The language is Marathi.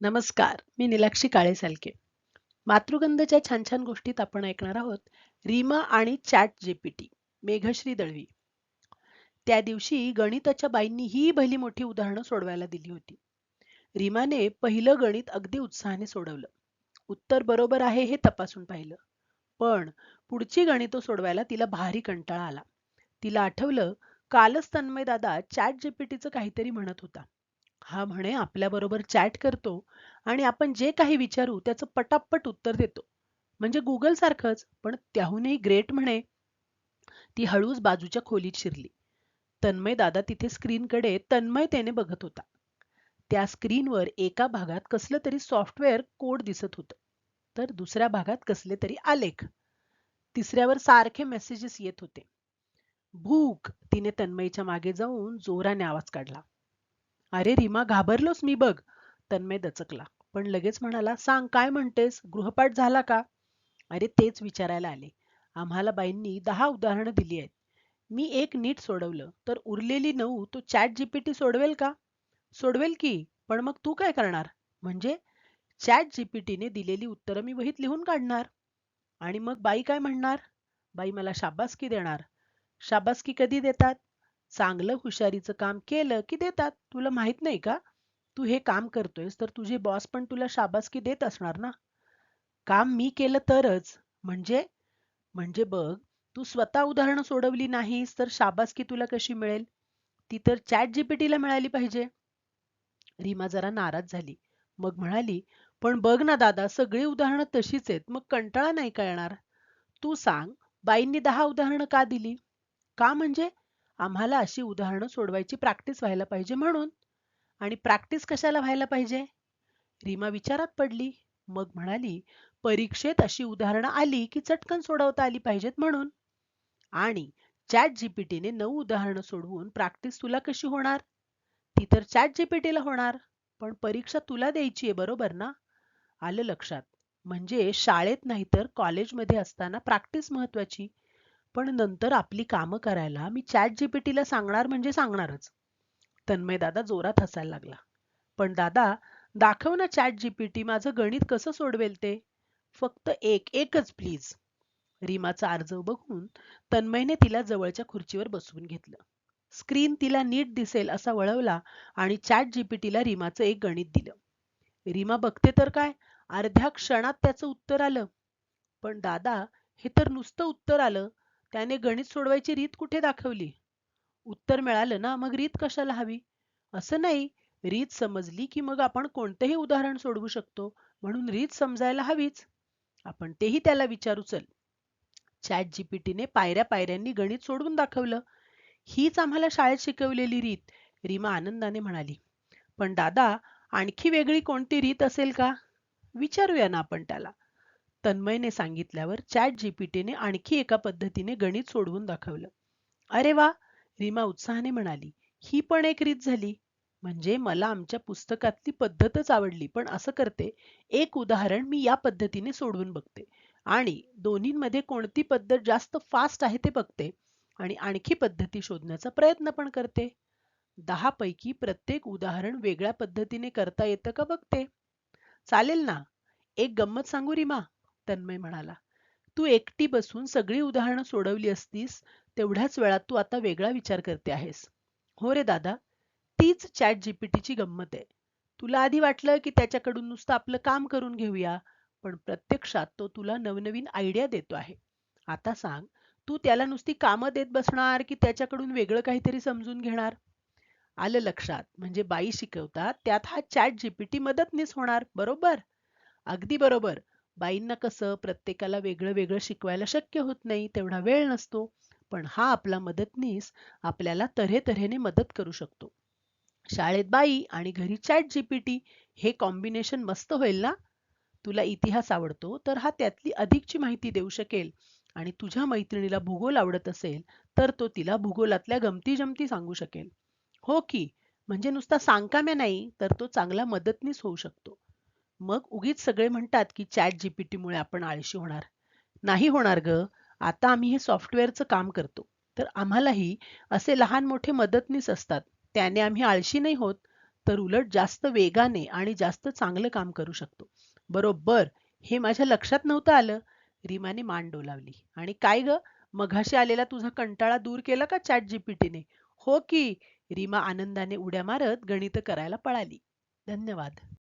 नमस्कार मी निलाक्षी काळे सालके मातृगंधच्या छान छान गोष्टीत आपण ऐकणार आहोत रीमा आणि चॅट जेपीटी मेघश्री दळवी. त्या दिवशी गणिताच्या बाईंनी ही भली मोठी उदाहरणं सोडवायला दिली होती. रीमाने पहिलं गणित अगदी उत्साहाने सोडवलं. उत्तर बरोबर आहे हे तपासून पाहिलं. पण पुढची गणितं सोडवायला तिला भारी कंटाळा आला. तिला आठवलं कालच तन्मय दादा चॅट जेपीटीचं काहीतरी म्हणत होता. हा म्हणे आपल्याबरोबर चॅट करतो आणि आपण जे काही विचारू त्याचं पटापट उत्तर देतो. म्हणजे गुगल सारखंच पण त्याहूनही ग्रेट म्हणे. ती हळूच बाजूच्या खोलीत शिरली. तन्मय दादा तिथे स्क्रीनकडे तन्मयतेने बघत होता. त्या स्क्रीनवर एका भागात कसलं तरी सॉफ्टवेअर कोड दिसत होतं तर दुसऱ्या भागात कसले तरी आलेख. तिसऱ्यावर सारखे मेसेजेस येत होते. भूक! तिने तन्मयच्या मागे जाऊन जोराने आवाज काढला. अरे रीमा घाबरलोस मी बघ. तन्मय दचकला. पण लगेच म्हणाला सांग काय म्हणतेस? गृहपाठ झाला का? अरे तेच विचारायला आले. आम्हाला बाईंनी दहा उदाहरणं दिली आहेत. मी एक नीट सोडवलं. तर उरलेली नऊ तो चॅट जीपीटी सोडवेल का? सोडवेल की? पण मग तू काय करणार? म्हणजे? चॅट जीपीटीने दिलेली उत्तरं मी वहीत लिहून काढणार. आणि मग बाई काय म्हणणार? बाई मला शाबासकी देणार. शाबासकी कधी देतात? चांगलं हुशारीचं काम केलं की देतात. तुला माहीत नाही का? तू हे काम करतोयस तर तुझे बॉस पण तुला शाबासकी देत असणार ना? काम मी केलं तरच. म्हणजे? म्हणजे बघ तू स्वतः उदाहरणं सोडवली नाहीस तर शाबासकी तुला कशी मिळेल? ती तर चॅट जीपीटीला मिळाली पाहिजे. रीमा जरा नाराज झाली. मग म्हणाली पण बघ ना दादा सगळी उदाहरणं तशीच आहेत. मग कंटाळा नाही कळणार तू सांग बाईंनी दहा उदाहरणं का दिली? का म्हणजे? आम्हाला अशी उदाहरणं सोडवायची प्रॅक्टिस व्हायला पाहिजे म्हणून. आणि प्रॅक्टिस कशाला व्हायला पाहिजे? रीमा विचारात पडली. मग म्हणाली परीक्षेत अशी उदाहरणं आली की चटकन सोडवता आली पाहिजेत म्हणून. आणि चॅट जीपीटीने नऊ उदाहरणं सोडवून प्रॅक्टिस तुला कशी होणार? ती तर चॅट जीपीटीला होणार. पण परीक्षा तुला द्यायची आहे बरोबर ना? आलं लक्षात. म्हणजे शाळेत नाही तर कॉलेजमध्ये असताना प्रॅक्टिस महत्वाची. पण नंतर आपली कामं करायला मी चॅट जीपीटीला सांगणार म्हणजे सांगणारच. तन्मय दादा जोरात हसायला लागला. पण दादा दाखव ना चॅट जीपीटी माझं गणित कसं सोडवेल ते? फक्त एक एकच प्लीज रीमाचा अर्ज बघून तन्मयने तिला जवळच्या खुर्चीवर बसवून घेतलं. स्क्रीन तिला नीट दिसेल असा वळवला आणि चॅट जीपीटीला रीमाचं एक गणित दिलं. रीमा बघते तर काय? अर्ध्या क्षणात त्याचं उत्तर आलं. पण दादा हे तर नुसतं उत्तर आलं. त्याने गणित सोडवायची रीत कुठे दाखवली? उत्तर मिळालं ना मग रीत कशाला हवी? असं नाही रीत समजली की मग आपण कोणतंही उदाहरण सोडवू शकतो म्हणून रीत समजायला हवीच. आपण तेही त्याला विचारू चल. चॅट जीपीटीने पायऱ्या पायऱ्यांनी गणित सोडवून दाखवलं. हीच आम्हाला शाळेत शिकवलेली रीत रीमा आनंदाने म्हणाली. पण दादा आणखी वेगळी कोणती रीत असेल का? विचारूया ना आपण त्याला. तन्मयने सांगितल्यावर चॅट जीपीटीने आणखी एका पद्धतीने गणित सोडवून दाखवलं. अरे वा! रीमा उत्साहाने म्हणाली ही पण एक रीत झाली. म्हणजे मला आमच्या पुस्तकातली पद्धतच आवडली पण असं करते एक उदाहरण मी या पद्धतीने सोडवून बघते. आणि दोन्हींमध्ये कोणती पद्धत जास्त फास्ट आहे ते बघते आणि आणखी पद्धती शोधण्याचा प्रयत्न पण करते. दहा पैकी प्रत्येक उदाहरण वेगळ्या पद्धतीने करता येतं का बघते? चालेल ना? एक गंमत सांगू रीमा? तन्मय म्हणाला. तू एकटी बसून सगळी उदाहरणं सोडवली असतीस तेवढ्याच वेळात तू आता वेगळा विचार करते आहेस. हो रे दादा तीच चॅट जीपीटीची गंमत आहे. तुला आधी वाटलं की त्याच्याकडून नुसतं आपलं काम करून घेऊया पण प्रत्यक्षात तो तुला नवनवीन आयडिया देतो आहे. आता सांग तू त्याला नुसती कामं देत बसणार की त्याच्याकडून वेगळं काहीतरी समजून घेणार आलं लक्षात म्हणजे बाई शिकवतात त्यात हा चॅट जीपीटी मदतनीस होणार बरोबर? अगदी बरोबर. बाईंना कसं प्रत्येकाला वेगळं वेगळं शिकवायला शक्य होत नाही तेवढा वेळ नसतो. पण हा आपला मदतनीस आपल्याला तऱ्हे तऱ्हेने मदत करू शकतो. शाळेत बाई आणि घरी चॅट जीपीटी हे कॉम्बिनेशन मस्त होईल ना? तुला इतिहास आवडतो तर हा त्यातली अधिकची माहिती देऊ शकेल. आणि तुझ्या मैत्रिणीला भूगोल आवडत असेल तर तो तिला भूगोलातल्या गमती जमती सांगू शकेल. हो की? म्हणजे नुसता सांगकाम्या नाही तर तो चांगला मदतनीस होऊ शकतो. मग उगीच सगळे म्हणतात की चॅट जीपीटीमुळे आपण आळशी होणार. नाही होणार ग. आता आम्ही हे सॉफ्टवेअरचं काम करतो. तर आम्हालाही असे लहान मोठे मदतनीस असतात. त्याने आम्ही आळशी नाही होत तर उलट जास्त वेगाने आणि जास्त चांगलं काम करू शकतो. बरोबर. हे माझ्या लक्षात नव्हतं आलं. रीमाने मान डोलावली. आणि काय ग? मघाशी आलेला तुझा कंटाळा दूर केला का चॅट जीपीटीने? हो की. रीमा आनंदाने उड्या मारत गणित करायला पळाली. धन्यवाद.